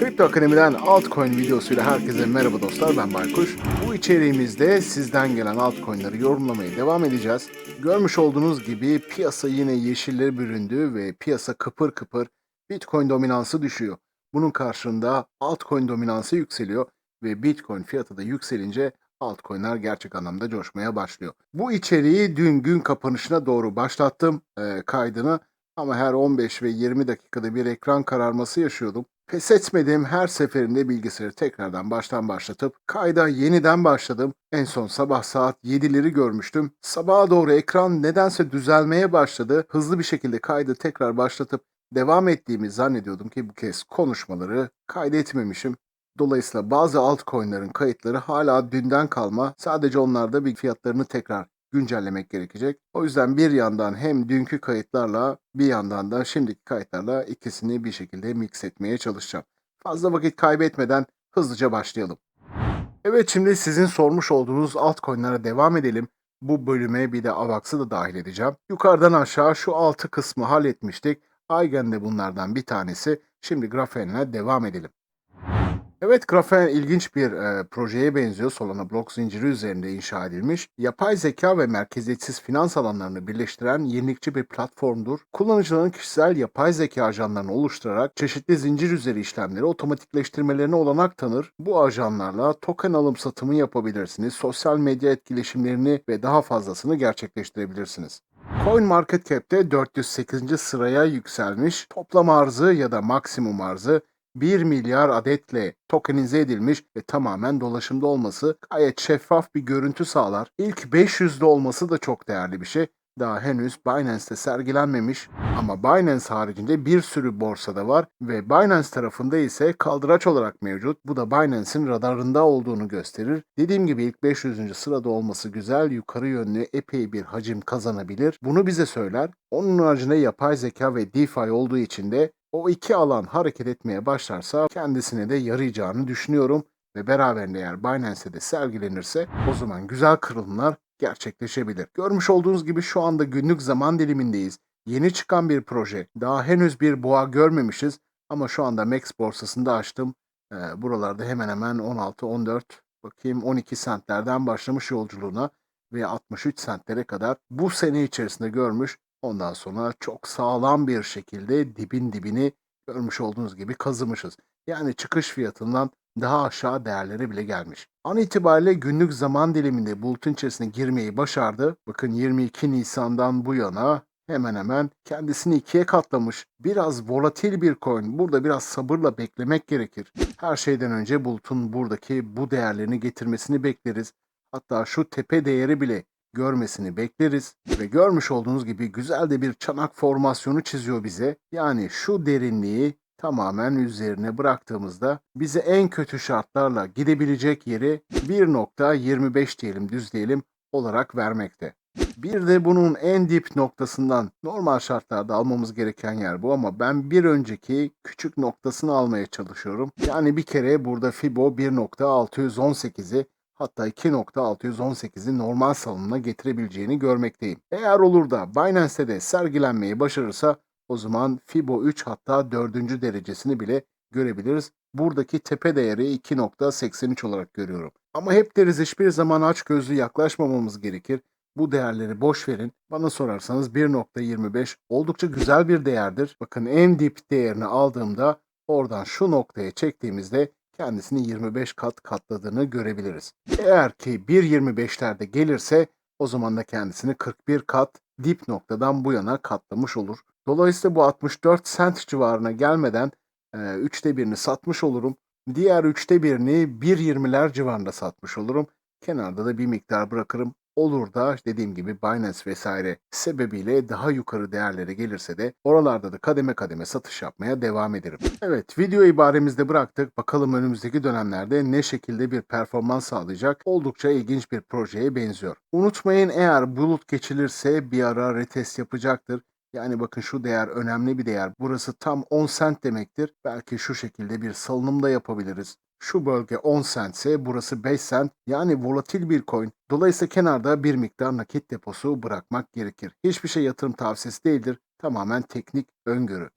Kripto Akademi'den altcoin videosuyla herkese merhaba dostlar ben Baykuş. Bu içeriğimizde sizden gelen altcoin'leri yorumlamaya devam edeceğiz. Görmüş olduğunuz gibi piyasa yine yeşillere büründü ve piyasa kıpır kıpır Bitcoin dominansı düşüyor. Bunun karşında altcoin dominansı yükseliyor ve Bitcoin fiyatı da yükselince altcoin'ler gerçek anlamda coşmaya başlıyor. Bu içeriği dün gün kapanışına doğru başlattım e, kaydını ama her 15 ve 20 dakikada bir ekran kararması yaşıyordum. Pes etmediğim her seferinde bilgisayarı tekrardan baştan başlatıp kayda yeniden başladım. En son sabah saat 7'leri görmüştüm. Sabaha doğru ekran nedense düzelmeye başladı. Hızlı bir şekilde kaydı tekrar başlatıp devam ettiğimi zannediyordum ki bu kez konuşmaları kaydetmemişim. Dolayısıyla bazı altcoin'lerin kayıtları hala dünden kalma. Sadece onlarda bir fiyatlarını tekrar güncellemek gerekecek. O yüzden bir yandan hem dünkü kayıtlarla bir yandan da şimdiki kayıtlarla ikisini bir şekilde mix etmeye çalışacağım. Fazla vakit kaybetmeden hızlıca başlayalım. Evet şimdi sizin sormuş olduğunuz altcoin'lere devam edelim. Bu bölüme bir de AVAX'ı da dahil edeceğim. Yukarıdan aşağı şu altı kısmı halletmiştik. Aygen de bunlardan bir tanesi. Şimdi grafenle devam edelim. Evet, Grafen ilginç bir e, projeye benziyor. Solana blok zinciri üzerinde inşa edilmiş. Yapay zeka ve merkeziyetsiz finans alanlarını birleştiren yenilikçi bir platformdur. Kullanıcıların kişisel yapay zeka ajanlarını oluşturarak çeşitli zincir üzeri işlemleri otomatikleştirmelerine olanak tanır. Bu ajanlarla token alım satımı yapabilirsiniz. Sosyal medya etkileşimlerini ve daha fazlasını gerçekleştirebilirsiniz. CoinMarketCap'te 408. sıraya yükselmiş. Toplam arzı ya da maksimum arzı 1 milyar adetle tokenize edilmiş ve tamamen dolaşımda olması gayet şeffaf bir görüntü sağlar. İlk 500'de olması da çok değerli bir şey. Daha henüz Binance'te sergilenmemiş ama Binance haricinde bir sürü borsada var ve Binance tarafında ise kaldıraç olarak mevcut. Bu da Binance'in radarında olduğunu gösterir. Dediğim gibi ilk 500. sırada olması güzel, yukarı yönlü epey bir hacim kazanabilir. Bunu bize söyler. Onun haricinde yapay zeka ve DeFi olduğu için de o iki alan hareket etmeye başlarsa kendisine de yarayacağını düşünüyorum ve beraberinde eğer Binance'de de sergilenirse o zaman güzel kırılımlar gerçekleşebilir. Görmüş olduğunuz gibi şu anda günlük zaman dilimindeyiz. Yeni çıkan bir proje. Daha henüz bir boğa görmemişiz ama şu anda Max borsasında açtım. Ee, buralarda hemen hemen 16-14 bakayım 12 sentlerden başlamış yolculuğuna ve 63 sentlere kadar bu sene içerisinde görmüş Ondan sonra çok sağlam bir şekilde dibin dibini görmüş olduğunuz gibi kazımışız. Yani çıkış fiyatından daha aşağı değerlere bile gelmiş. An itibariyle günlük zaman diliminde bulutun içerisine girmeyi başardı. Bakın 22 Nisan'dan bu yana hemen hemen kendisini ikiye katlamış. Biraz volatil bir coin. Burada biraz sabırla beklemek gerekir. Her şeyden önce bulutun buradaki bu değerlerini getirmesini bekleriz. Hatta şu tepe değeri bile görmesini bekleriz ve görmüş olduğunuz gibi güzel de bir çanak formasyonu çiziyor bize. Yani şu derinliği tamamen üzerine bıraktığımızda bize en kötü şartlarla gidebilecek yeri 1.25 diyelim düz diyelim olarak vermekte. Bir de bunun en dip noktasından normal şartlarda almamız gereken yer bu ama ben bir önceki küçük noktasını almaya çalışıyorum. Yani bir kere burada Fibo 1.618'i hatta 2.618'i normal salınımına getirebileceğini görmekteyim. Eğer olur da Binance'de de sergilenmeyi başarırsa o zaman Fibo 3 hatta 4. derecesini bile görebiliriz. Buradaki tepe değeri 2.83 olarak görüyorum. Ama hep deriz hiçbir zaman aç gözlü yaklaşmamamız gerekir. Bu değerleri boş verin. Bana sorarsanız 1.25 oldukça güzel bir değerdir. Bakın en dip değerini aldığımda oradan şu noktaya çektiğimizde kendisini 25 kat katladığını görebiliriz. Eğer ki 1.25'lerde gelirse o zaman da kendisini 41 kat dip noktadan bu yana katlamış olur. Dolayısıyla bu 64 sent civarına gelmeden e, üçte birini satmış olurum. Diğer üçte birini 1.20'ler civarında satmış olurum. Kenarda da bir miktar bırakırım. Olur da dediğim gibi Binance vesaire sebebiyle daha yukarı değerlere gelirse de oralarda da kademe kademe satış yapmaya devam ederim. Evet video ibaremizde bıraktık. Bakalım önümüzdeki dönemlerde ne şekilde bir performans sağlayacak. Oldukça ilginç bir projeye benziyor. Unutmayın eğer bulut geçilirse bir ara retest yapacaktır. Yani bakın şu değer önemli bir değer. Burası tam 10 sent demektir. Belki şu şekilde bir salınım da yapabiliriz. Şu bölge 10 cent ise burası 5 cent yani volatil bir coin. Dolayısıyla kenarda bir miktar nakit deposu bırakmak gerekir. Hiçbir şey yatırım tavsiyesi değildir. Tamamen teknik öngörü.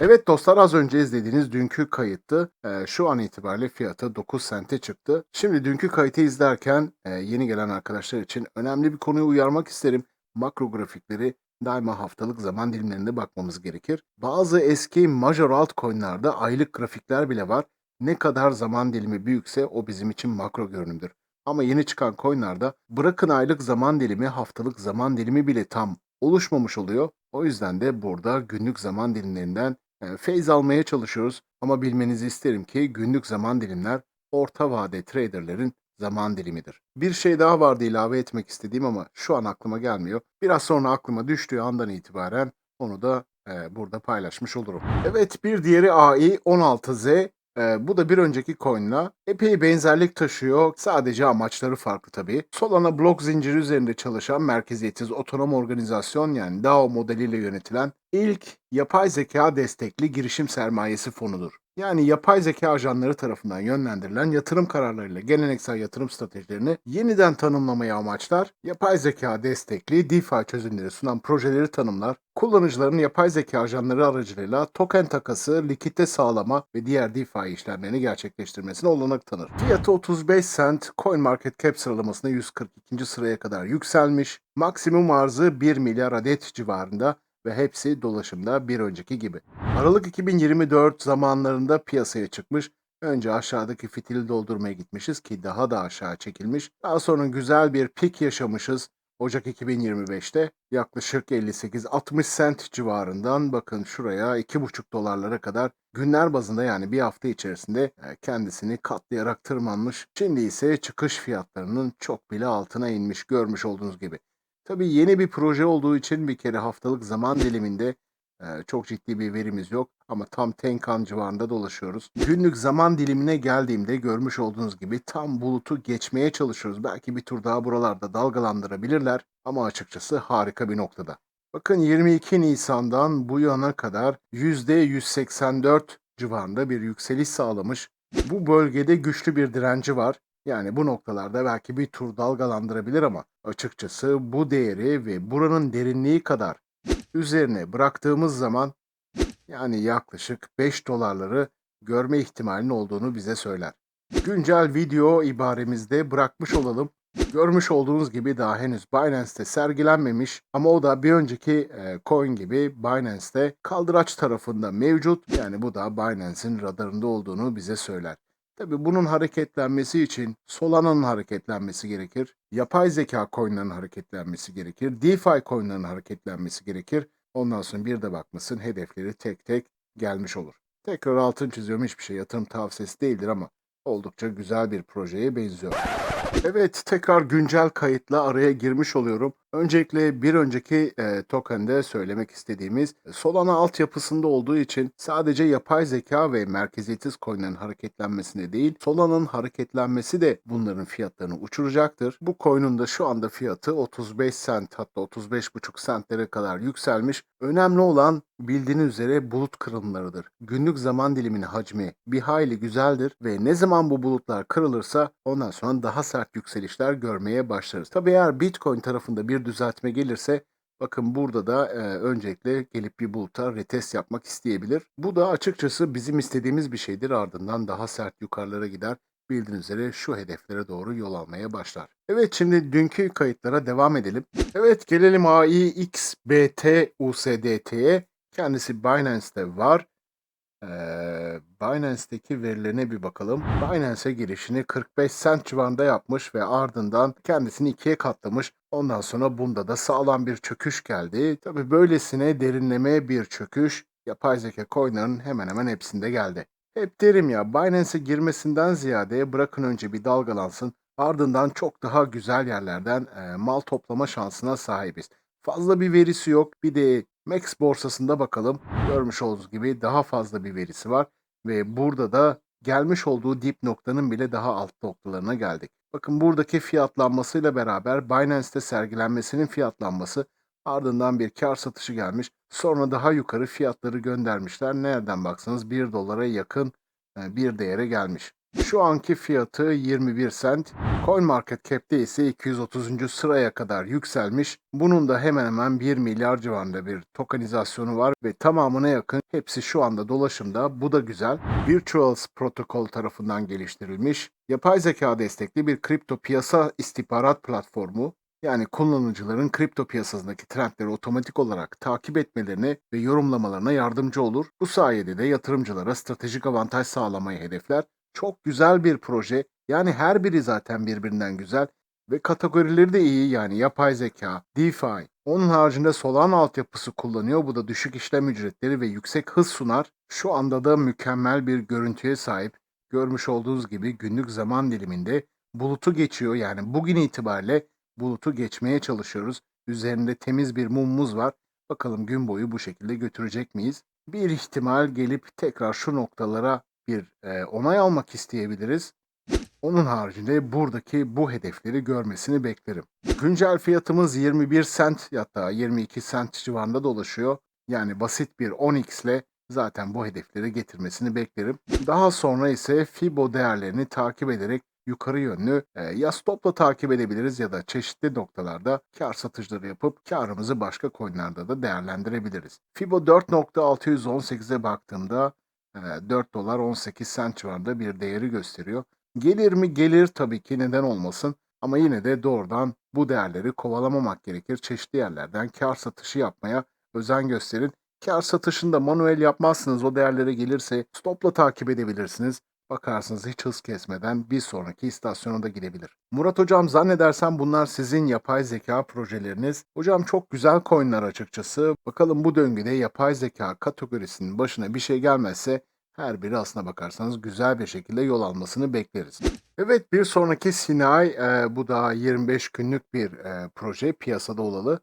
Evet dostlar az önce izlediğiniz dünkü kayıttı. Ee, şu an itibariyle fiyatı 9 sente çıktı. Şimdi dünkü kayıtı izlerken e, yeni gelen arkadaşlar için önemli bir konuyu uyarmak isterim. Makro grafikleri daima haftalık zaman dilimlerinde bakmamız gerekir. Bazı eski major altcoin'larda aylık grafikler bile var. Ne kadar zaman dilimi büyükse o bizim için makro görünümdür. Ama yeni çıkan coin'larda bırakın aylık zaman dilimi haftalık zaman dilimi bile tam oluşmamış oluyor. O yüzden de burada günlük zaman dilimlerinden e, feyz almaya çalışıyoruz. Ama bilmenizi isterim ki günlük zaman dilimler orta vade traderlerin zaman dilimidir. Bir şey daha vardı ilave etmek istediğim ama şu an aklıma gelmiyor. Biraz sonra aklıma düştüğü andan itibaren onu da e, burada paylaşmış olurum. Evet bir diğeri AI 16Z. E, bu da bir önceki coin'la epey benzerlik taşıyor. Sadece amaçları farklı tabii. Solana blok zinciri üzerinde çalışan merkeziyetsiz otonom organizasyon yani DAO modeliyle yönetilen ilk yapay zeka destekli girişim sermayesi fonudur. Yani yapay zeka ajanları tarafından yönlendirilen yatırım kararlarıyla geleneksel yatırım stratejilerini yeniden tanımlamayı amaçlar, yapay zeka destekli DeFi çözümleri sunan projeleri tanımlar, kullanıcıların yapay zeka ajanları aracılığıyla token takası, likitte sağlama ve diğer DeFi işlemlerini gerçekleştirmesine olanak tanır. Fiyatı 35 cent, CoinMarketCap sıralamasında 142. sıraya kadar yükselmiş, maksimum arzı 1 milyar adet civarında ve hepsi dolaşımda bir önceki gibi. Aralık 2024 zamanlarında piyasaya çıkmış. Önce aşağıdaki fitili doldurmaya gitmişiz ki daha da aşağı çekilmiş. Daha sonra güzel bir pik yaşamışız. Ocak 2025'te yaklaşık 58-60 cent civarından bakın şuraya 2,5 dolarlara kadar günler bazında yani bir hafta içerisinde e, kendisini katlayarak tırmanmış. Şimdi ise çıkış fiyatlarının çok bile altına inmiş görmüş olduğunuz gibi. Tabii yeni bir proje olduğu için bir kere haftalık zaman diliminde e, çok ciddi bir verimiz yok ama tam Tenkan civarında dolaşıyoruz. Günlük zaman dilimine geldiğimde görmüş olduğunuz gibi tam bulutu geçmeye çalışıyoruz. Belki bir tur daha buralarda dalgalandırabilirler ama açıkçası harika bir noktada. Bakın 22 Nisan'dan bu yana kadar %184 civarında bir yükseliş sağlamış. Bu bölgede güçlü bir direnci var. Yani bu noktalarda belki bir tur dalgalandırabilir ama açıkçası bu değeri ve buranın derinliği kadar üzerine bıraktığımız zaman yani yaklaşık 5 dolarları görme ihtimalinin olduğunu bize söyler. Güncel video ibaremizde bırakmış olalım. Görmüş olduğunuz gibi daha henüz Binance'te sergilenmemiş ama o da bir önceki e, coin gibi Binance'te kaldıraç tarafında mevcut. Yani bu da Binance'in radarında olduğunu bize söyler. Tabi bunun hareketlenmesi için Solana'nın hareketlenmesi gerekir. Yapay zeka coin'lerin hareketlenmesi gerekir. DeFi coin'lerin hareketlenmesi gerekir. Ondan sonra bir de bakmasın hedefleri tek tek gelmiş olur. Tekrar altın çiziyorum hiçbir şey yatırım tavsiyesi değildir ama oldukça güzel bir projeye benziyor. Evet tekrar güncel kayıtla araya girmiş oluyorum. Öncelikle bir önceki e, tokende söylemek istediğimiz Solana altyapısında olduğu için sadece yapay zeka ve merkeziyetsiz coinlerin hareketlenmesine değil Solana'nın hareketlenmesi de bunların fiyatlarını uçuracaktır. Bu coin'un da şu anda fiyatı 35 cent hatta 35,5 centlere kadar yükselmiş. Önemli olan bildiğiniz üzere bulut kırılımlarıdır. Günlük zaman diliminin hacmi bir hayli güzeldir ve ne zaman bu bulutlar kırılırsa ondan sonra daha sert yükselişler görmeye başlarız. Tabi eğer Bitcoin tarafında bir düzeltme gelirse bakın burada da e, öncelikle gelip bir buluta retest yapmak isteyebilir. Bu da açıkçası bizim istediğimiz bir şeydir ardından daha sert yukarılara gider. Bildiğiniz üzere şu hedeflere doğru yol almaya başlar. Evet şimdi dünkü kayıtlara devam edelim. Evet gelelim AIXBT USDT'ye. Kendisi Binance'te var. Binance'deki verilerine bir bakalım. Binance'e girişini 45 cent civarında yapmış ve ardından kendisini ikiye katlamış. Ondan sonra bunda da sağlam bir çöküş geldi. Tabi böylesine derinleme bir çöküş yapay zeka coin'ların hemen hemen hepsinde geldi. Hep derim ya Binance'e girmesinden ziyade bırakın önce bir dalgalansın ardından çok daha güzel yerlerden e, mal toplama şansına sahibiz. Fazla bir verisi yok. Bir de Max borsasında bakalım. Görmüş olduğunuz gibi daha fazla bir verisi var. Ve burada da gelmiş olduğu dip noktanın bile daha alt noktalarına geldik. Bakın buradaki fiyatlanmasıyla beraber Binance'te sergilenmesinin fiyatlanması ardından bir kar satışı gelmiş. Sonra daha yukarı fiyatları göndermişler. Nereden baksanız 1 dolara yakın bir değere gelmiş. Şu anki fiyatı 21 sent. CoinMarketCap'te ise 230. sıraya kadar yükselmiş. Bunun da hemen hemen 1 milyar civarında bir tokenizasyonu var ve tamamına yakın hepsi şu anda dolaşımda. Bu da güzel. Virtuals protokol tarafından geliştirilmiş. Yapay zeka destekli bir kripto piyasa istihbarat platformu. Yani kullanıcıların kripto piyasasındaki trendleri otomatik olarak takip etmelerine ve yorumlamalarına yardımcı olur. Bu sayede de yatırımcılara stratejik avantaj sağlamayı hedefler. Çok güzel bir proje. Yani her biri zaten birbirinden güzel ve kategorileri de iyi yani yapay zeka, DeFi. Onun haricinde Solana altyapısı kullanıyor. Bu da düşük işlem ücretleri ve yüksek hız sunar. Şu anda da mükemmel bir görüntüye sahip. Görmüş olduğunuz gibi günlük zaman diliminde bulutu geçiyor. Yani bugün itibariyle bulutu geçmeye çalışıyoruz. Üzerinde temiz bir mumumuz var. Bakalım gün boyu bu şekilde götürecek miyiz? Bir ihtimal gelip tekrar şu noktalara bir e, onay almak isteyebiliriz. Onun haricinde buradaki bu hedefleri görmesini beklerim. Güncel fiyatımız 21 sent hatta 22 sent civarında dolaşıyor. Yani basit bir 10x ile zaten bu hedefleri getirmesini beklerim. Daha sonra ise Fibo değerlerini takip ederek yukarı yönlü e, ya stopla takip edebiliriz ya da çeşitli noktalarda kar satışları yapıp karımızı başka coinlerde de değerlendirebiliriz. Fibo 4.618'e baktığımda e, 4 dolar 18 sent civarında bir değeri gösteriyor. Gelir mi? Gelir tabii ki neden olmasın. Ama yine de doğrudan bu değerleri kovalamamak gerekir. Çeşitli yerlerden kar satışı yapmaya özen gösterin. Kar satışında manuel yapmazsınız. O değerlere gelirse stopla takip edebilirsiniz. Bakarsınız hiç hız kesmeden bir sonraki istasyona da gidebilir. Murat hocam zannedersem bunlar sizin yapay zeka projeleriniz. Hocam çok güzel coinler açıkçası. Bakalım bu döngüde yapay zeka kategorisinin başına bir şey gelmezse her biri aslına bakarsanız güzel bir şekilde yol almasını bekleriz. Evet bir sonraki Sinay e, bu da 25 günlük bir e, proje piyasada olalı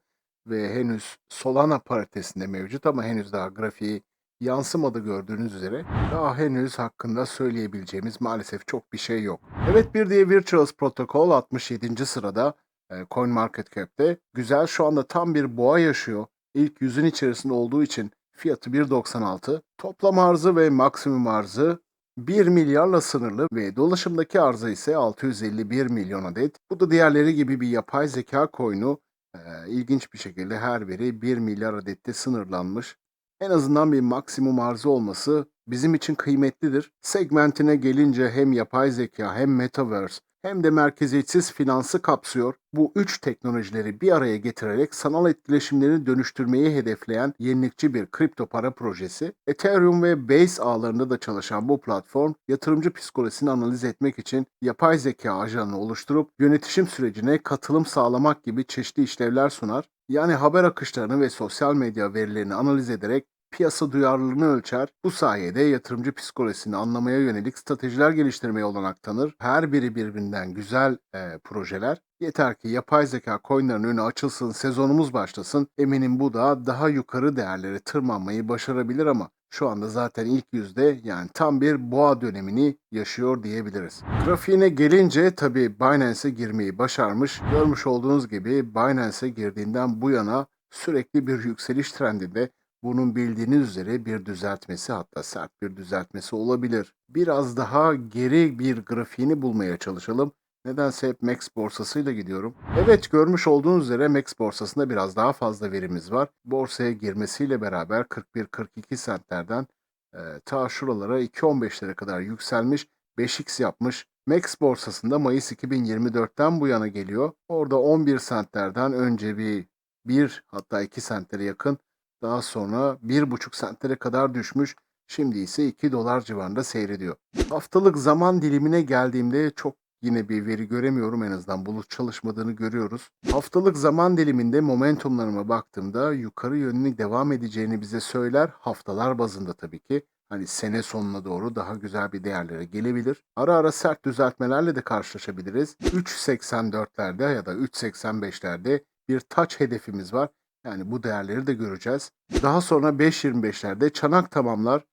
ve henüz Solana paritesinde mevcut ama henüz daha grafiği yansımadı gördüğünüz üzere. Daha henüz hakkında söyleyebileceğimiz maalesef çok bir şey yok. Evet bir diye Virtuals Protocol 67. sırada e, CoinMarketCap'te. Güzel şu anda tam bir boğa yaşıyor. İlk yüzün içerisinde olduğu için fiyatı 1.96. Toplam arzı ve maksimum arzı 1 milyarla sınırlı ve dolaşımdaki arzı ise 651 milyon adet. Bu da diğerleri gibi bir yapay zeka coin'u e, ilginç bir şekilde her biri 1 milyar adette sınırlanmış. En azından bir maksimum arzı olması bizim için kıymetlidir. Segmentine gelince hem yapay zeka hem metaverse hem de merkeziyetsiz finansı kapsıyor. Bu üç teknolojileri bir araya getirerek sanal etkileşimlerini dönüştürmeyi hedefleyen yenilikçi bir kripto para projesi. Ethereum ve Base ağlarında da çalışan bu platform yatırımcı psikolojisini analiz etmek için yapay zeka ajanını oluşturup yönetişim sürecine katılım sağlamak gibi çeşitli işlevler sunar. Yani haber akışlarını ve sosyal medya verilerini analiz ederek piyasa duyarlılığını ölçer. Bu sayede yatırımcı psikolojisini anlamaya yönelik stratejiler geliştirmeye olanak tanır. Her biri birbirinden güzel e, projeler. Yeter ki yapay zeka coinlerin önü açılsın, sezonumuz başlasın. Eminim bu da daha yukarı değerlere tırmanmayı başarabilir ama şu anda zaten ilk yüzde yani tam bir boğa dönemini yaşıyor diyebiliriz. Grafiğine gelince tabi Binance'e girmeyi başarmış. Görmüş olduğunuz gibi Binance'e girdiğinden bu yana sürekli bir yükseliş trendinde bunun bildiğiniz üzere bir düzeltmesi hatta sert bir düzeltmesi olabilir. Biraz daha geri bir grafiğini bulmaya çalışalım. Nedense hep Max borsasıyla gidiyorum. Evet görmüş olduğunuz üzere Max borsasında biraz daha fazla verimiz var. Borsaya girmesiyle beraber 41-42 centlerden e, ta şuralara 2.15'lere kadar yükselmiş. 5x yapmış. Max borsasında Mayıs 2024'ten bu yana geliyor. Orada 11 centlerden önce bir 1 hatta 2 centlere yakın daha sonra 1,5 sentlere kadar düşmüş. Şimdi ise 2 dolar civarında seyrediyor. Haftalık zaman dilimine geldiğimde çok yine bir veri göremiyorum en azından bulut çalışmadığını görüyoruz. Haftalık zaman diliminde momentumlarıma baktığımda yukarı yönlü devam edeceğini bize söyler. Haftalar bazında tabii ki. Hani sene sonuna doğru daha güzel bir değerlere gelebilir. Ara ara sert düzeltmelerle de karşılaşabiliriz. 3.84'lerde ya da 3.85'lerde bir touch hedefimiz var. Yani bu değerleri de göreceğiz. Daha sonra 5.25'lerde çanak tamamlar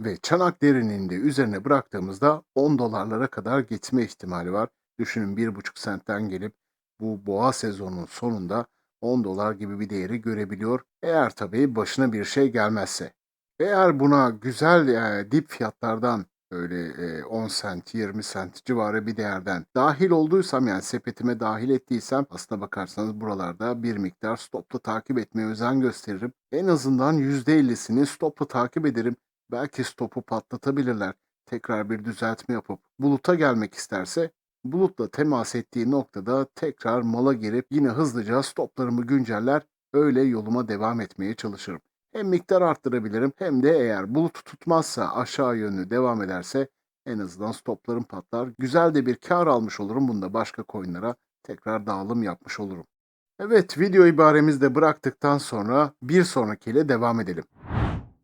ve çanak derinliğinde üzerine bıraktığımızda 10 dolarlara kadar gitme ihtimali var. Düşünün 1,5 sentten gelip bu boğa sezonunun sonunda 10 dolar gibi bir değeri görebiliyor. Eğer tabii başına bir şey gelmezse. Eğer buna güzel e, dip fiyatlardan öyle e, 10 sent, 20 sent civarı bir değerden dahil olduysam yani sepetime dahil ettiysem aslına bakarsanız buralarda bir miktar stopla takip etmeye özen gösteririm. En azından %50'sini stopla takip ederim. Belki stopu patlatabilirler. Tekrar bir düzeltme yapıp buluta gelmek isterse bulutla temas ettiği noktada tekrar mala girip yine hızlıca stoplarımı günceller öyle yoluma devam etmeye çalışırım. Hem miktar arttırabilirim hem de eğer bulut tutmazsa aşağı yönlü devam ederse en azından stoplarım patlar. Güzel de bir kar almış olurum. Bunda başka coinlara tekrar dağılım yapmış olurum. Evet video ibaremizde bıraktıktan sonra bir sonrakiyle devam edelim.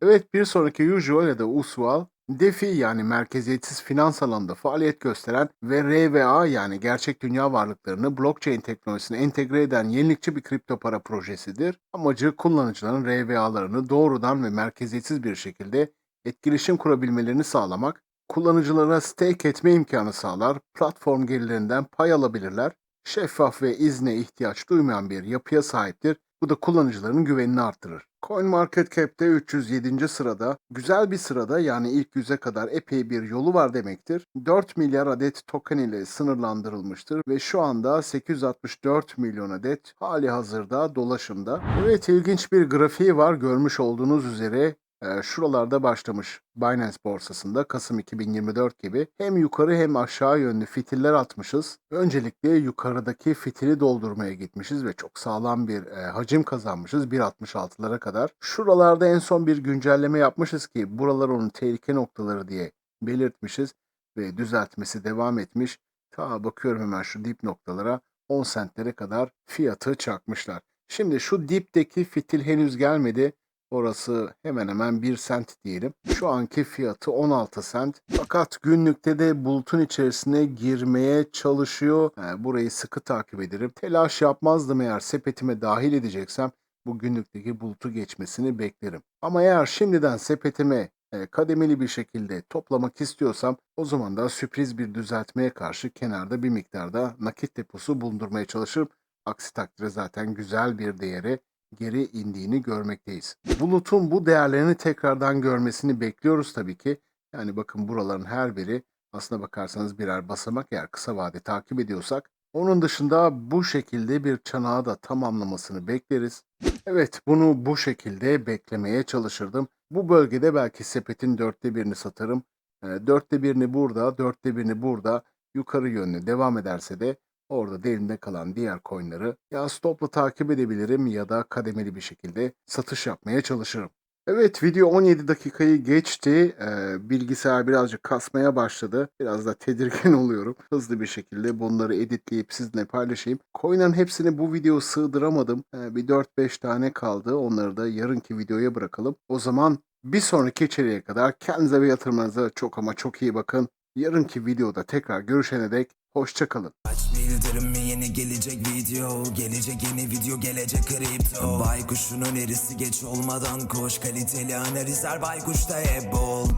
Evet bir sonraki usual ya da usual DeFi yani merkeziyetsiz finans alanında faaliyet gösteren ve RVA yani gerçek dünya varlıklarını blockchain teknolojisine entegre eden yenilikçi bir kripto para projesidir. Amacı kullanıcıların RVA'larını doğrudan ve merkeziyetsiz bir şekilde etkileşim kurabilmelerini sağlamak, kullanıcılara stake etme imkanı sağlar, platform gelirlerinden pay alabilirler, şeffaf ve izne ihtiyaç duymayan bir yapıya sahiptir. Bu da kullanıcıların güvenini artırır. CoinMarketCap'te 307. sırada, güzel bir sırada yani ilk yüze kadar epey bir yolu var demektir. 4 milyar adet token ile sınırlandırılmıştır ve şu anda 864 milyon adet hali hazırda dolaşımda. Evet ilginç bir grafiği var görmüş olduğunuz üzere şuralarda başlamış Binance borsasında Kasım 2024 gibi hem yukarı hem aşağı yönlü fitiller atmışız. Öncelikle yukarıdaki fitili doldurmaya gitmişiz ve çok sağlam bir e, hacim kazanmışız 1.66'lara kadar. Şuralarda en son bir güncelleme yapmışız ki buralar onun tehlike noktaları diye belirtmişiz ve düzeltmesi devam etmiş. Ta bakıyorum hemen şu dip noktalara 10 sentlere kadar fiyatı çakmışlar. Şimdi şu dipteki fitil henüz gelmedi. Orası hemen hemen 1 sent diyelim. Şu anki fiyatı 16 sent. Fakat günlükte de bulutun içerisine girmeye çalışıyor. He, burayı sıkı takip ederim. Telaş yapmazdım eğer sepetime dahil edeceksem bu günlükteki bulutu geçmesini beklerim. Ama eğer şimdiden sepetime e, kademeli bir şekilde toplamak istiyorsam o zaman da sürpriz bir düzeltmeye karşı kenarda bir miktarda nakit deposu bulundurmaya çalışırım. Aksi takdirde zaten güzel bir değere geri indiğini görmekteyiz. Bulutun bu değerlerini tekrardan görmesini bekliyoruz tabii ki. Yani bakın buraların her biri aslına bakarsanız birer basamak eğer kısa vade takip ediyorsak. Onun dışında bu şekilde bir çanağı da tamamlamasını bekleriz. Evet bunu bu şekilde beklemeye çalışırdım. Bu bölgede belki sepetin dörtte birini satarım. E, Dörtte birini burada, dörtte birini burada yukarı yönlü devam ederse de Orada da elimde kalan diğer coinleri ya stopla takip edebilirim ya da kademeli bir şekilde satış yapmaya çalışırım. Evet video 17 dakikayı geçti. Ee, bilgisayar birazcık kasmaya başladı. Biraz da tedirgin oluyorum. Hızlı bir şekilde bunları editleyip sizinle paylaşayım. Coin'lerin hepsini bu video sığdıramadım. Ee, bir 4-5 tane kaldı. Onları da yarınki videoya bırakalım. O zaman bir sonraki içeriye kadar kendinize ve yatırımlarınıza çok ama çok iyi bakın. Yarınki videoda tekrar görüşene dek hoşçakalın. Aç bildirimi yeni gelecek video? Gelecek yeni video gelecek kripto. Baykuş'un önerisi geç olmadan koş. Kaliteli analizler Baykuş'ta hep bol